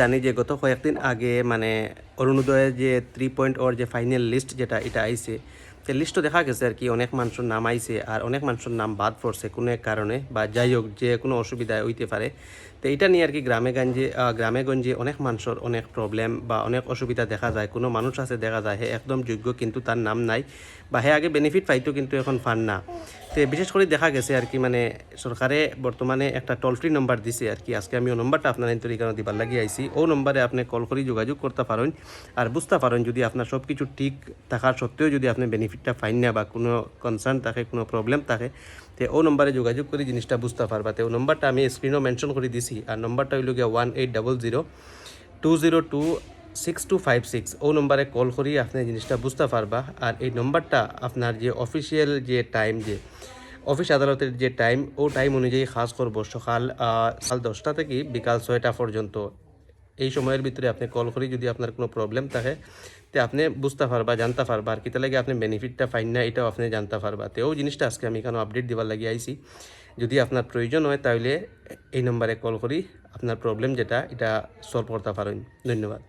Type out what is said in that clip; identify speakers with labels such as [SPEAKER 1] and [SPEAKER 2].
[SPEAKER 1] জানি যে গত কয়েকদিন আগে মানে অরুণোদয়ের যে থ্রি পয়েন্ট ওর যে ফাইনাল লিস্ট যেটা, এটা আইছে তো লিস্টও দেখা গেছে আর কি, অনেক মানুষের নাম আইছে আর অনেক মানুষের নাম বাদ পড়ছে কোনো এক কারণে বা যাই হোক, যে কোনো অসুবিধায় হইতে পারে। তো এটা নিয়ে আর কি গ্রামে গঞ্জে গ্রামে গঞ্জে অনেক মানুষের অনেক প্রবলেম বা অনেক অসুবিধা দেখা যায়। কোনো মানুষ আছে দেখা যায়, হে একদম যোগ্য কিন্তু তার নাম নাই বা হে আগে বেনিফিট পাইতো কিন্তু এখন ফান না। তো বিশেষ করে দেখা গেছে আর কি মানে সরকারে বর্তমানে একটা টোল ফ্রি নম্বর দিছে আর কি। আজকে আমি ও নম্বরটা আপনার তরিকানো দিবার লাগি আইছি। ও নম্বরে আপনি কল করে, যোগাযোগ করতে পারেন আর বুঝতে পারেন যদি আপনার সব কিছু ঠিক থাকার সত্ত্বেও যদি আপনি বেনিফিটটা পাইন না বা কোনো কনসার্ন থাকে, কোনো প্রবলেম থাকে, তো ও নম্বরে যোগাযোগ করে জিনিসটা বুঝতে পারবা। তো ও নম্বরটা আমি স্ক্রিনও মেনশন করে দিছি। আর নম্বরটা হইল গিয়ে one eight double zero two zero two six two five six ও নম্বরে কল করি আপনি জিনিসটা বুঝতে পারবা। আর এই নম্বরটা আপনার যে অফিসিয়াল যে টাইম যে অফিস আদালতের যে টাইম ও টাইম অনুযায়ী খাস করব সকাল সকাল দশটা থেকে বিকাল ছয়টা পর্যন্ত। এই সময়ের ভিতরে আপনি কল করি যদি আপনার কোনো প্রবলেম থাকে, তে আপনি বুঝতে পারবা, জানতে পারবা। আর কিতা লাগে আপনি বেনিফিটটা পাইন না, এটাও আপনি জানতে পারবা। তো ওই জিনিসটা আজকে আমি এখানে আপডেট দিবার লাগি আইছি। যদি আপনার প্রয়োজন হয় তাহলে এই নম্বরে কল করি, আপনার প্রবলেম যেটা, এটা সলভ করতে পারেন। ধন্যবাদ।